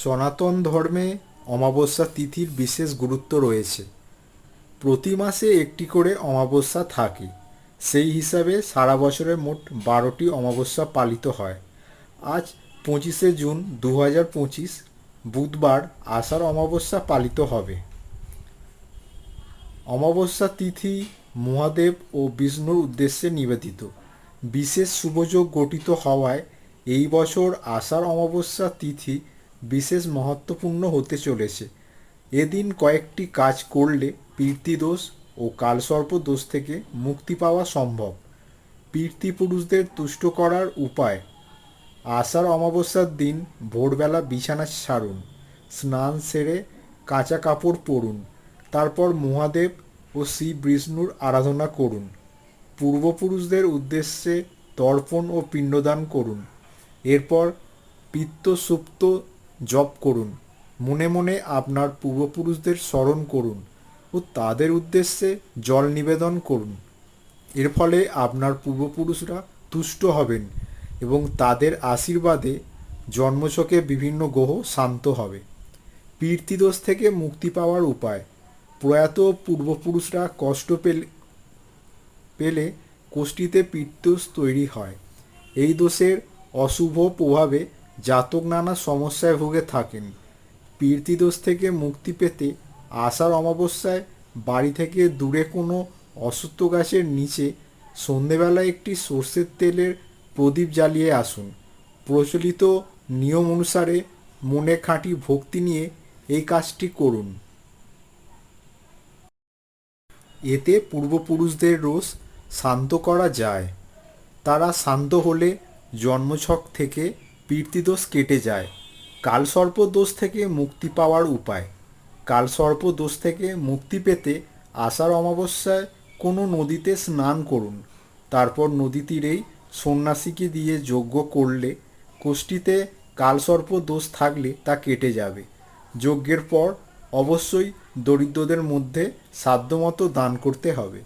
সনাতন ধর্মে অমাবস্যা তিথির বিশেষ গুরুত্ব রয়েছে। প্রতি মাসে একটি করে অমাবস্যা থাকে। সেই হিসাবে সারা বছরে মোট বারোটি অমাবস্যা পালিত হয়। আজ পঁচিশে জুন দু পঁচিশ, বুধবার আষাঢ় অমাবস্যা পালিত হবে। অমাবস্যা তিথি মহাদেব ও বিষ্ণুর উদ্দেশ্যে নিবেদিত। বিশেষ শুভযোগ গঠিত হওয়ায় এই বছর আষাঢ় অমাবস্যা তিথি বিশেষ মহত্বপূর্ণ হতে চলেছে। এদিন কয়েকটি কাজ করলে পিতৃদোষ ও কালসর্প দোষ থেকে মুক্তি পাওয়া সম্ভব। পিতৃপুরুষদের তুষ্ট করার উপায়। আষাঢ় অমাবস্যার দিন ভোরবেলা বিছানা ছাড়ুন স্নান সেরে কাঁচা কাপড় পরুন, তারপর মহাদেব ও শ্রী বিষ্ণুর আরাধনা করুন। পূর্বপুরুষদের উদ্দেশ্যে তর্পণ ও পিণ্ডদান করুন। এরপর পিত্ত সুপ্ত জপ করুন। মনে মনে আপনার পূর্বপুরুষদের স্মরণ করুন ও তাদের উদ্দেশ্যে জল নিবেদন করুন। এর ফলে আপনার পূর্বপুরুষরা তুষ্ট হবেন এবং তাদের আশীর্বাদে জন্মছকে বিভিন্ন গ্রহ শান্ত হবে। পিতৃদোষ থেকে মুক্তি পাওয়ার উপায়। প্রয়াত পূর্বপুরুষরা কষ্ট পেলে পেলে কোষ্ঠীতে পিত্তদোষ তৈরি হয়। এই দোষের অশুভ প্রভাবে জাতক নানা সমস্যায় ভুগে থাকেন। পিতৃদোষ থেকে মুক্তি পেতে আষাঢ় অমাবস্যায় বাড়ি থেকে দূরে কোনো অশ্বত্থ গাছের নিচে সন্ধেবেলায় একটি সর্ষের তেলের প্রদীপ জ্বালিয়ে আসুন। প্রচলিত নিয়ম অনুসারে মনে খাঁটি ভক্তি নিয়ে এই কাজটি করুন। এতে পূর্বপুরুষদের রোষ শান্ত করা যায়। তারা শান্ত হলে জন্মছক থেকে পিতৃদোষ কেটে যায়। কালসর্প দোষ থেকে মুক্তি পাওয়ার উপায়। কালসর্প দোষ থেকে মুক্তি পেতে আষাঢ় অমাবস্যায় কোনো নদীতে স্নান করুন। তারপর নদী তীরেই সন্ন্যাসীকে দিয়ে যজ্ঞ করলে কোষ্ঠীতে কালসর্প দোষ থাকলে তা কেটে যাবে। যজ্ঞের পর অবশ্যই দরিদ্রদের মধ্যে সাধ্যমতো দান করতে হবে।